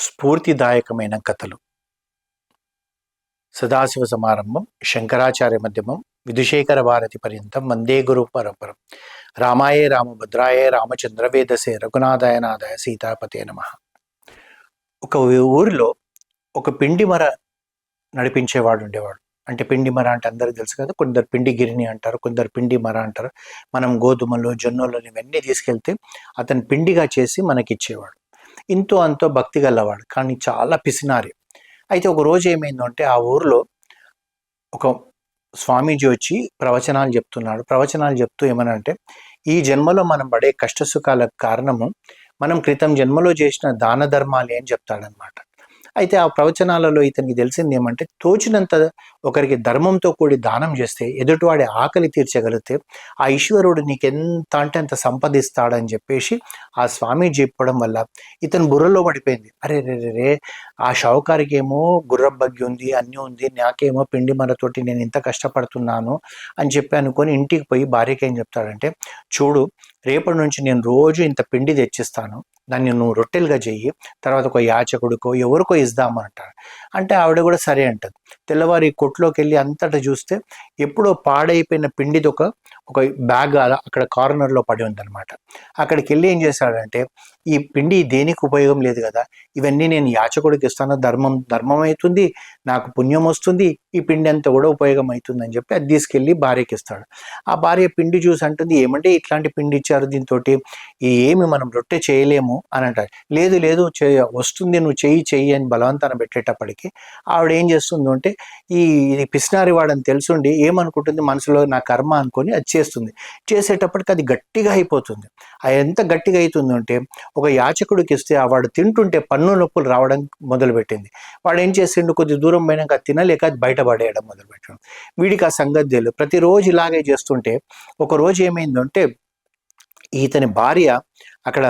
స్ఫూర్తిదాయకమైన కథలు. సదాశివ సమారంభం శంకరాచార్య మధ్యమం విధుశేఖర భారతి పర్యంతం వందే గురు పరంపరం. రామాయే రామభద్రాయే రామచంద్రవేదసే రఘునాథాయ నాదాయ సీతాపతే నమ. ఒక ఊరిలో ఒక పిండి మర నడిపించేవాడు ఉండేవాడు. అంటే పిండి మర అంటే అందరికీ తెలుసు కదా కొందరు పిండి గిరిని అంటారు కొందరు పిండి మర అంటారు. మనం గోధుమలు జొన్నలు ఇవన్నీ తీసుకెళ్తే అతను పిండిగా చేసి మనకి ఇచ్చేవాడు ఇంతో అంతో భక్తి గలవాడు. కానీ చాలా పిసినారి. అయితే ఒక రోజు ఏమైందంటే ఆ ఊరిలో ఒక స్వామీజీ వచ్చి ప్రవచనాలు చెప్తున్నాడు. ప్రవచనాలు చెప్తూ ఏమనంటే ఈ జన్మలో మనం పడే కష్టసుఖాలకు కారణము మనం క్రితం జన్మలో చేసిన దాన ధర్మాలే అని చెప్తాడనమాట అయితే ఆ ప్రవచనాలలో ఇతనికి తెలిసింది ఏమంటే తోచినంత ఒకరికి ధర్మంతో కూడి దానం చేస్తే ఎదుటివాడి ఆకలి తీర్చగలిగితే ఆ ఈశ్వరుడు నీకెంత అంటే అంత సంపదిస్తాడని చెప్పేసి ఆ స్వామి చెప్పడం వల్ల ఇతను బుర్రలో పడిపోయింది. అరే రే రే ఆ షావుకారికి ఏమో గుర్రబగ్గి ఉంది అన్నీ ఉంది నాకేమో పిండి మరతోటి నేను ఇంత కష్టపడుతున్నాను అని చెప్పి అనుకొని ఇంటికి పోయి భార్యకి ఏం చెప్తాడంటే చూడు రేపటి నుంచి నేను రోజు ఇంత పిండి తెచ్చిస్తాను. దాన్ని నువ్వు రొట్టెలుగా చెయ్యి తర్వాత ఒక యాచకుడికో ఎవరికో ఇద్దామంటారు అంటే ఆవిడ కూడా సరే అంటది. తెల్లవారి కొట్లోకి వెళ్ళి అంతటా చూస్తే ఎప్పుడో పాడైపోయిన పిండిదొక ఒక ఒక బ్యాగ్ అలా అక్కడ కార్నర్లో పడి ఉందన్నమాట. అక్కడికి వెళ్ళి ఏం చేశాడంటే ఈ పిండి దేనికి ఉపయోగం లేదు కదా? ఇవన్నీ నేను యాచకుడికి ఇస్తాను. ధర్మం ధర్మం అవుతుంది నాకు పుణ్యం వస్తుంది. ఈ పిండి అంతా కూడా ఉపయోగం అవుతుంది అని చెప్పి అది తీసుకెళ్ళి భార్యకి ఇస్తాడు. ఆ భార్య పిండి చూసి అంటుంది ఏమంటే ఇట్లాంటి పిండి ఇచ్చారు దీంతో ఏమి మనం రొట్టె చేయలేము? అని అంటారు లేదు లేదు చేయ వస్తుంది. నువ్వు చెయ్యి చెయ్యి అని బలవంతాన పెట్టేటప్పటికి ఆవిడ ఏం చేస్తుంది అంటే ఈ ఇది పిసినారి వాడని తెలుసుండి ఏమనుకుంటుంది మనసులో నా కర్మ అనుకొని అది చేస్తుంది. చేసేటప్పటికి అది గట్టిగా అయిపోతుంది. అది ఎంత గట్టిగా అవుతుంది అంటే ఒక యాచకుడికి ఇస్తే ఆ వాడు తింటుంటే పన్ను నొప్పులు రావడం మొదలుపెట్టింది. వాడు ఏం చేసిండు? కొద్ది దూరం పోయినాక తినలేక బయటపడేయడం మొదలుపెట్టాడు. వీడికి ఆ సంగతి తెలియదు ప్రతిరోజు ఇలాగే చేస్తుంటే ఒకరోజు ఏమైందంటే ఇతని భార్య అక్కడ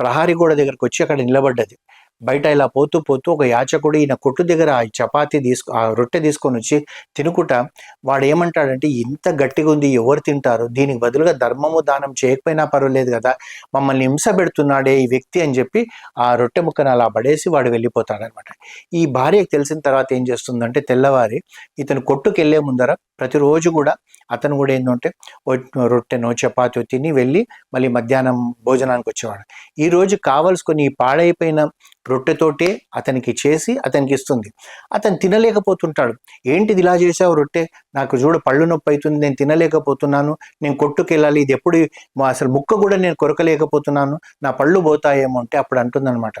ప్రహారీ గోడ దగ్గరకు వచ్చి అక్కడ నిలబడ్డది. బయట ఇలా పోతూ పోతూ ఒక యాచకుడు ఈయన కొట్టు దగ్గర ఆ చపాతీ తీసుకు ఆ రొట్టె తీసుకొని వచ్చి తినుకుంటా వాడు ఏమంటాడంటే ఇంత గట్టిగా ఉంది ఎవరు తింటారు? దీనికి బదులుగా ధర్మము దానం చేయకపోయినా పర్వాలేదు కదా మమ్మల్ని హింస పెడుతున్నాడే ఈ వ్యక్తి అని చెప్పి ఆ రొట్టె ముక్కను అలా పడేసి వాడు వెళ్ళిపోతాడనమాట. ఈ భార్యకు తెలిసిన తర్వాత ఏం చేస్తుందంటే తెల్లవారి ఇతను కొట్టుకెళ్ళే ముందర ప్రతిరోజు కూడా అతను కూడా ఏంటంటే రొట్టెను చపాతి తిని వెళ్ళి మళ్ళీ మధ్యాహ్నం భోజనానికి వచ్చేవాడు. ఈరోజు కావలసుకొని పాడైపోయిన రొట్టెతోటే అతనికి చేసి అతనికి ఇస్తుంది. అతను తినలేకపోతుంటాడు. ఏంటిది ఇలా చేసావు రొట్టె? నాకు చూడ పళ్ళు నొప్పి అవుతుంది నేను తినలేకపోతున్నాను నేను కొట్టుకెళ్ళాలి ఇది ఎప్పుడు అసలు ముక్క కూడా నేను కొరకలేకపోతున్నాను నా పళ్ళు పోతాయేమో అంటే అప్పుడు అంటుందన్నమాట.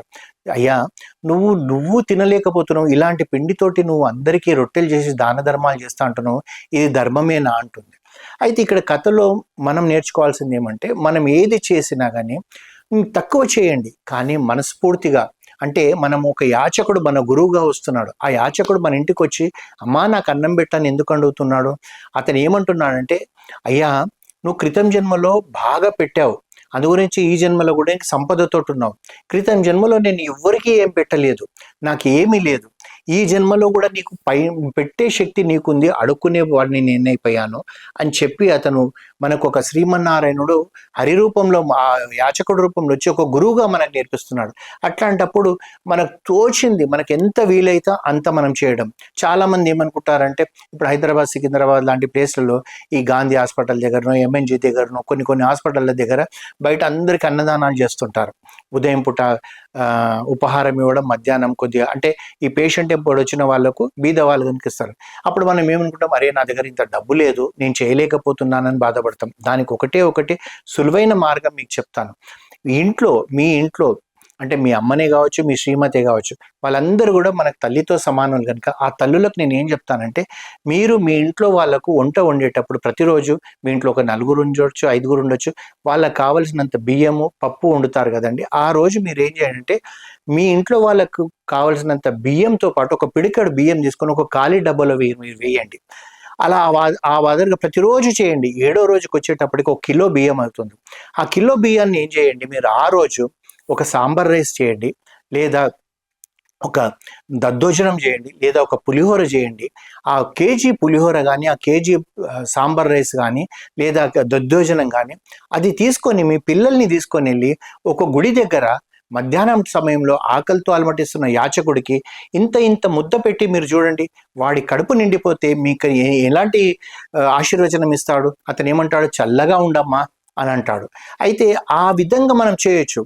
అయ్యా నువ్వు నువ్వు తినలేకపోతున్నావు. ఇలాంటి పిండితోటి నువ్వు అందరికీ రొట్టెలు చేసి దాన ధర్మాలు చేస్తా అంటున్నావు. ఇది ధర్మమేనా అంటుంది. అయితే ఇక్కడ కథలో మనం నేర్చుకోవాల్సింది ఏమంటే మనం ఏది చేసినా కానీ తక్కువ చేయండి. కానీ మనస్ఫూర్తిగా. అంటే మనం ఒక యాచకుడు మన గురువుగా వస్తున్నాడు. ఆ యాచకుడు మన ఇంటికి వచ్చి అమ్మా నాకు అన్నం పెట్టాను ఎందుకు అడుగుతున్నాడు? అతను ఏమంటున్నాడంటే అయ్యా నువ్వు క్రితం జన్మలో బాగా పెట్టావు. అందు గురించి ఈ జన్మలో కూడా సంపదతో ఉన్నావు. క్రితం జన్మలో నేను ఎవ్వరికీ ఏం పెట్టలేదు. నాకు ఏమీ లేదు. ఈ జన్మలో కూడా నీకు పై పెట్టే శక్తి నీకుంది అడుక్కునే వాడిని నేనైపోయాను అని చెప్పి అతను మనకు ఒక శ్రీమన్నారాయణుడు హరి రూపంలో ఆ యాచకుడు రూపంలో వచ్చి ఒక గురువుగా మనకు నేర్పిస్తున్నాడు. అట్లాంటప్పుడు మనకు తోచింది మనకు ఎంత వీలైతే అంత మనం చేయడం. చాలా మంది ఏమనుకుంటారంటే ఇప్పుడు హైదరాబాద్ సికింద్రాబాద్ లాంటి ప్లేస్లలో ఈ గాంధీ హాస్పిటల్ దగ్గరనో ఎంఎన్జీ దగ్గరనో కొన్ని కొన్ని హాస్పిటళ్ళ దగ్గర బయట అందరికి అన్నదానాలు చేస్తుంటారు. ఉదయం పూట ఉపహారం ఇవ్వడం మధ్యాహ్నం కొద్దిగా అంటే ఈ పేషెంట్ ఎప్పుడు వచ్చిన వాళ్ళకు బీద వాళ్ళు కనిపిస్తారు. అప్పుడు మనం ఏమనుకుంటాం? అరే నా దగ్గర ఇంత డబ్బు లేదు నేను చేయలేకపోతున్నానని బాధపడతాం. దానికి ఒకటే ఒకటి సులువైన మార్గం మీకు చెప్తాను. ఇంట్లో మీ ఇంట్లో అంటే మీ అమ్మనే కావచ్చు మీ శ్రీమతే కావచ్చు వాళ్ళందరూ కూడా మనకు తల్లితో సమానం కనుక ఆ తల్లులకు నేను ఏం చెప్తానంటే మీరు మీ ఇంట్లో వాళ్ళకు వంట వండేటప్పుడు ప్రతిరోజు మీ ఇంట్లో ఒక నలుగురు ఉండొచ్చు ఐదుగురు ఉండొచ్చు వాళ్ళకి కావలసినంత బియ్యము పప్పు వండుతారు కదండి. ఆ రోజు మీరు ఏం చేయాలంటే మీ ఇంట్లో వాళ్ళకు కావలసినంత బియ్యంతో పాటు ఒక పిడికడు బియ్యం తీసుకొని ఒక ఖాళీ డబ్బాలో మీరు వేయండి. అలా ఆ వాదనగా ప్రతిరోజు చేయండి. ఏడో రోజుకి వచ్చేటప్పటికి ఒక కిలో బియ్యం అవుతుంది. ఆ కిలో బియ్యాన్ని ఏం చేయండి మీరు ఆ రోజు ఒక సాంబార్ రైస్ చేయండి లేదా ఒక దద్దోజనం చేయండి లేదా ఒక పులిహోర చేయండి. ఆ కేజీ పులిహోర కానీ ఆ కేజీ సాంబార్ రైస్ కానీ లేదా దద్దోజనం కానీ అది తీసుకొని మీ పిల్లల్ని తీసుకొని వెళ్ళి ఒక గుడి దగ్గర మధ్యాహ్నం సమయంలో ఆకలితో అలమటిస్తున్న యాచకుడికి ఇంత ఇంత ముద్ద పెట్టి మీరు చూడండి వాడి కడుపు నిండిపోతే మీకు ఏ- ఎలాంటి ఆశీర్వచనం ఇస్తాడు? అతను ఏమంటాడు చల్లగా ఉండమ్మా అని అంటాడు. అయితే ఆ విధంగా మనం చేయొచ్చు.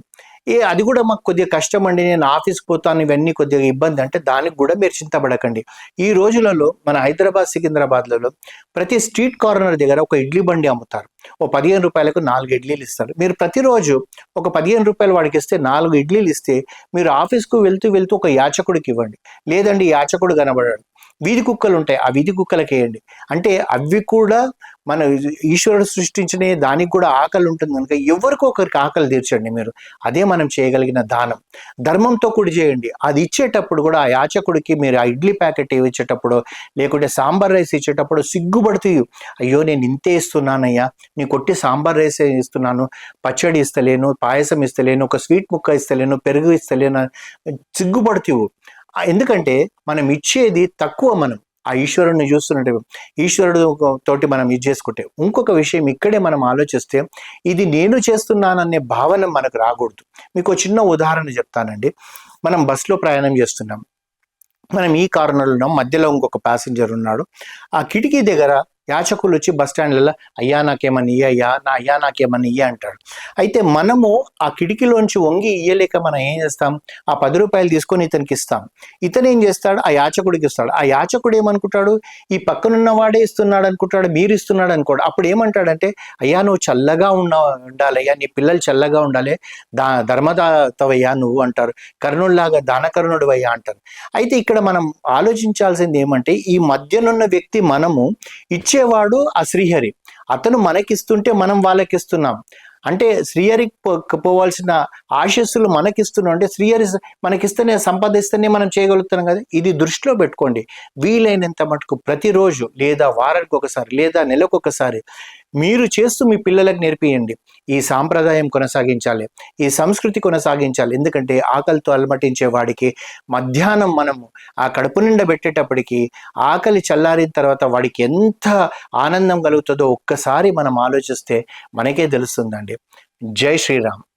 ఏ అది కూడా మాకు కొద్దిగా కష్టం అండి నేను ఆఫీస్కి పోతాను ఇవన్నీ కొద్దిగా ఇబ్బంది. అంటే దానికి కూడా మీరు చింతపడకండి. ఈ రోజులలో మన హైదరాబాద్ సికింద్రాబాద్లలో ప్రతి స్ట్రీట్ కార్నర్ దగ్గర ఒక ఇడ్లీ బండి అమ్ముతారు. ఓ పదిహేను రూపాయలకు నాలుగు ఇడ్లీలు ఇస్తారు. మీరు ప్రతిరోజు ఒక పదిహేను రూపాయలు వాడికి ఇస్తే నాలుగు ఇడ్లీలు ఇస్తే మీరు ఆఫీస్కు వెళ్తూ వెళ్తూ ఒక యాచకుడికి ఇవ్వండి. లేదండి యాచకుడు కనబడాడు. వీధి కుక్కలు ఉంటాయి. ఆ వీధి కుక్కలకి వేయండి. అంటే అవి కూడా మన ఈశ్వరుడు సృష్టించిన దానికి కూడా ఆకలి ఉంటుంది. కనుక ఎవరికో ఒకరికి ఆకలి తీర్చండి మీరు. అదే మనం చేయగలిగిన దానం. ధర్మంతో కూడి చేయండి. అది ఇచ్చేటప్పుడు కూడా ఆ యాచకుడికి మీరు ఆ ఇడ్లీ ప్యాకెట్ ఇచ్చేటప్పుడు లేకుంటే సాంబార్ రైస్ ఇచ్చేటప్పుడు సిగ్గుపడుతూ అయ్యో నేను ఇంతే ఇస్తున్నానయ్యా. నీ కొట్టి సాంబార్ రైస్ ఇస్తున్నాను. పచ్చడి ఇస్తలేను పాయసం ఇస్తలేను ఒక స్వీట్ ముక్క ఇస్తలేను పెరుగు ఇస్తలేను సిగ్గుపడుతూ ఎందుకంటే మనం ఇచ్చేది తక్కువ మనం. ఆ ఈశ్వరుడిని చూస్తున్నట్టు ఈశ్వరుడు తోటి మనం ఇది చేసుకుంటే ఇంకొక విషయం ఇక్కడే మనం ఆలోచిస్తే ఇది నేను చేస్తున్నాననే భావన మనకు రాకూడదు. మీకు ఒక చిన్న ఉదాహరణ చెప్తానండి. మనం బస్సులో ప్రయాణం చేస్తున్నాం. మనం ఈ కారణంలో ఉన్నాం. మధ్యలో ఇంకొక ప్యాసింజర్ ఉన్నాడు. ఆ కిటికీ దగ్గర యాచకులు వచ్చి బస్ స్టాండ్లలో అయ్యా నాకేమని ఇయ్య అయ్యా నా అయ్యా నాకేమని ఇయ్య అంటాడు అయితే మనము ఆ కిటికీలోంచి వంగి ఇయ్యలేక మనం ఏం చేస్తాం? ఆ పది రూపాయలు తీసుకొని ఇతనికి ఇస్తాం. ఇతను ఏం చేస్తాడు? ఆ యాచకుడికి ఇస్తాడు. ఆ యాచకుడు ఏమనుకుంటాడు? ఈ పక్కనున్న వాడే ఇస్తున్నాడు అనుకుంటాడు మీరు ఇస్తున్నాడు అనుకోడు. అప్పుడు ఏమంటాడంటే అయ్యా నువ్వు చల్లగా ఉన్న ఉండాలయ్యా నీ పిల్లలు చల్లగా ఉండాలి దా ధర్మదాతవయ్యా నువ్వు అంటారు. కర్ణుల్లాగా దానకరుణుడు అయ్యా అంటారు. అయితే ఇక్కడ మనం ఆలోచించాల్సింది ఏమంటే ఈ మధ్యనున్న వ్యక్తి మనము ఇచ్చేవాడు ఆ శ్రీహరి. అతను మనకిస్తుంటే మనం వాళ్ళకిస్తున్నాం. అంటే శ్రీహరికి పో- పోవాల్సిన ఆశస్సులు మనకిస్తున్నాం. అంటే శ్రీహరి మనకిస్తేనే సంపాదిస్తేనే మనం చేయగలుగుతున్నాం కదా? ఇది దృష్టిలో పెట్టుకోండి. వీలైనంత మటుకు ప్రతిరోజు లేదా వారానికి ఒకసారి లేదా నెలకు ఒకసారి మీరు చేస్తూ మీ పిల్లలకు నేర్పియండి. ఈ సాంప్రదాయం కొనసాగించాలి. ఈ సంస్కృతి కొనసాగించాలి. ఎందుకంటే ఆకలితో అలమటించే వాడికి మధ్యాహ్నం మనము ఆ కడుపు నిండా పెట్టేటప్పటికి ఆకలి చల్లారిన తర్వాత వాడికి ఎంత ఆనందం కలుగుతుందో ఒక్కసారి మనం ఆలోచిస్తే మనకే తెలుస్తుందండి. జై శ్రీరామ్.